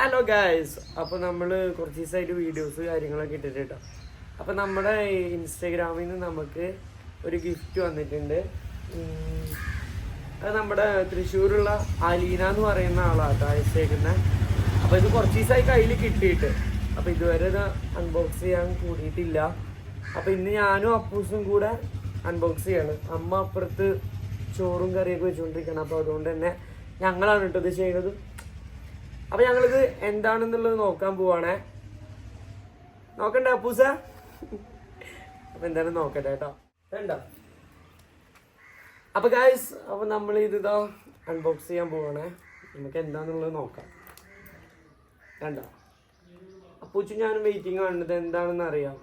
Hello guys അപ്പോൾ നമ്മൾ കുറച്ച് ദിവസമായിട്ട് വീഡിയോസ് കാര്യങ്ങളൊക്കെ ഇട്ടിട്ട് കേട്ടോ അപ്പോൾ നമ്മുടെ ഇൻസ്റ്റാഗ്രാമിൽ നിന്ന് നമുക്ക് ഒരു ഗിഫ്റ്റ് വന്നിട്ടുണ്ട്. അത് നമ്മുടെ തൃശ്ശൂരുള്ള അലീന എന്ന് പറയുന്ന ആളാണ് അയച്ചേക്കുന്നത് അപ്പോൾ ഇത് കുറച്ച് ദിവസമായി കയ്യിൽ കിട്ടിയിട്ട്. അപ്പോൾ ഇതുവരെ ഇത് അൺബോക്സ് ചെയ്യാൻ കൂടിയിട്ടില്ല. അപ്പോൾ ഇന്ന് ഞാനും അപ്പൂസും കൂടെ അൺബോക്സ് ചെയ്യാണ്. അമ്മ അപ്പുറത്ത് ചോറും കറിയൊക്കെ വെച്ചുകൊണ്ടിരിക്കണം അപ്പോൾ അതുകൊണ്ട് തന്നെ ഞങ്ങളാണ് കേട്ടോ ഇത് ചെയ്യുന്നത്. അപ്പൊ ഞങ്ങളിത് എന്താണെന്നുള്ളത് നോക്കാൻ പോവാണേ. നോക്കണ്ട അപ്പൂസ? അപ്പൊ എന്തായാലും നോക്കട്ടെ കേട്ടോ. വേണ്ട. അപ്പൊ ഗായ്സ് അപ്പൊ നമ്മൾ ഇത് അൺബോക്സ് ചെയ്യാൻ പോവാണേ. നമുക്ക് എന്താണെന്നുള്ളത് നോക്കാം. വേണ്ട. അപ്പൂച്ചു ഞാനും വെയിറ്റിംഗ് കാണുന്നത് എന്താണെന്ന് അറിയാം.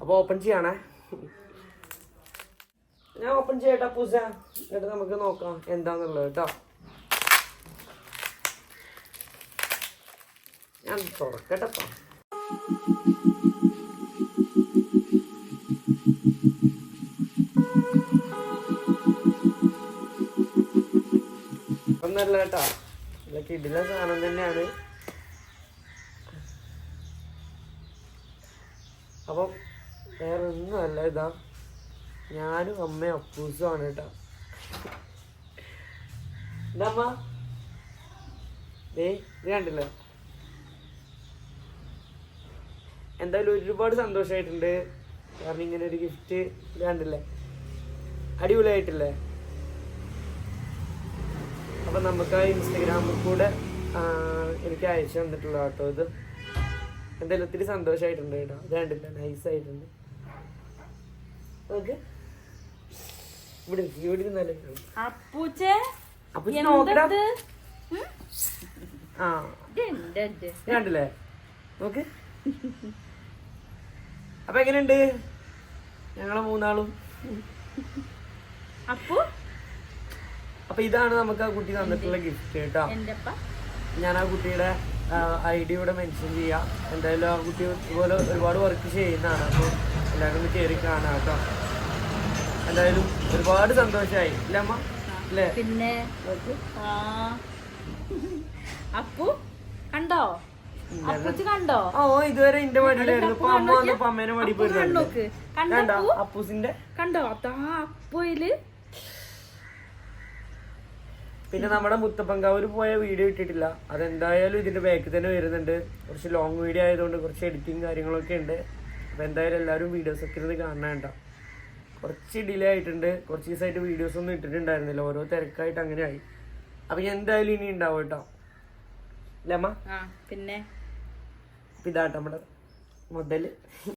അപ്പൊ ഓപ്പൺ ചെയ്യണേ. ഞാൻ ഓപ്പൺ ചെയ്യട്ടെ അപ്പൂസ. എന്നിട്ട് നമുക്ക് നോക്കാം എന്താന്നുള്ളത് കേട്ടോ. ഞാൻ തുറക്കട്ടെപ്പാ ഒന്നല്ല കേട്ടോ. ഇതൊക്കെ ഇതിലെ സാധനം തന്നെയാണ്. അപ്പം വേറെ ഒന്നുമല്ല ഇതാ. ഞാനും അമ്മയും അപ്പൂസും ആണ് കേട്ടോ. എന്താ അമ്മ. ദേ ഇത് കണ്ടില്ലേ? എന്തായാലും ഒരുപാട് സന്തോഷമായിട്ടുണ്ട് കാരണം ഇങ്ങനെ ഒരു ഗിഫ്റ്റ് കണ്ടില്ലേ? അടിപൊളിയായിട്ടില്ലേ? അപ്പൊ നമുക്ക് ആ ഇൻസ്റ്റഗ്രാമിൽ കൂടെ എനിക്ക് അയച്ചു തന്നിട്ടുള്ള കേട്ടോ ഇത്. എന്തായാലും ഒത്തിരി സന്തോഷമായിട്ടുണ്ട് കേട്ടോ. ഇത് കണ്ടില്ല? നൈസ് ആയിട്ടുണ്ട്. ഓക്കെ. ഇവിടെ ഇവിടെ ഇരുന്നാലേ ആ. കണ്ടില്ലേ? നോക്ക്. അപ്പൊ എങ്ങനെയുണ്ട്? ഞങ്ങളെ മൂന്നാളും. അപ്പു? അപ്പൊ ഇതാണ് നമുക്ക് ആ കുട്ടി തന്നിട്ടുള്ള ഗിഫ്റ്റ് കേട്ടോ. ഞാൻ ആ കുട്ടിയുടെ ഐ ഡി ഇവിടെ മെൻഷൻ ചെയ്യാം. എന്തായാലും ആ കുട്ടി ഇതുപോലെ ഒരുപാട് വർക്ക് ചെയ്യുന്നതാണ്. അപ്പോൾ എല്ലാവരും ഒന്ന് കയറി കാണാം കേട്ടോ. എന്തായാലും ഒരുപാട് സന്തോഷമായി ഇല്ല അമ്മ? അല്ലേ പിന്നെ അപ്പു കണ്ടോ? കണ്ടോ? ഓ ഇതുവരെ എന്റെ മടിയിലായിരുന്നു ഇപ്പൊ അമ്മ വന്നപ്പോ അമ്മേനെ മടി അപ്പു പോയിരുന്നു കണ്ടോ അപ്പൂസിന്റെ? കണ്ടോ? അതാ അപ്പോയിൽ. പിന്നെ നമ്മുടെ മുത്തപ്പങ്കാവൂർ പോയ വീഡിയോ ഇട്ടിട്ടില്ല. അതെന്തായാലും ഇതിന്റെ ബാക്കിൽ തന്നെ വരുന്നുണ്ട്. കുറച്ച് ലോങ് വീഡിയോ ആയതുകൊണ്ട് കുറച്ച് എഡിറ്റിംഗ് കാര്യങ്ങളൊക്കെ ഉണ്ട്. അപ്പൊ എന്തായാലും എല്ലാവരും വീഡിയോസ് ഒക്കെ ഇരുന്ന് കാണാണ്ട കുറച്ച് ഡിലേ ആയിട്ടുണ്ട്. കുറച്ച് ദിവസമായിട്ട് വീഡിയോസ് ഒന്നും ഇട്ടിട്ടുണ്ടായിരുന്നില്ല. ഓരോ തിരക്കായിട്ട് അങ്ങനെ ആയി അപ്പൊ എന്തായാലും ഇനി ഉണ്ടാവും കേട്ടോ. പിന്നെ? ഇതാട്ടോ നമ്മുടെ മുതൽ.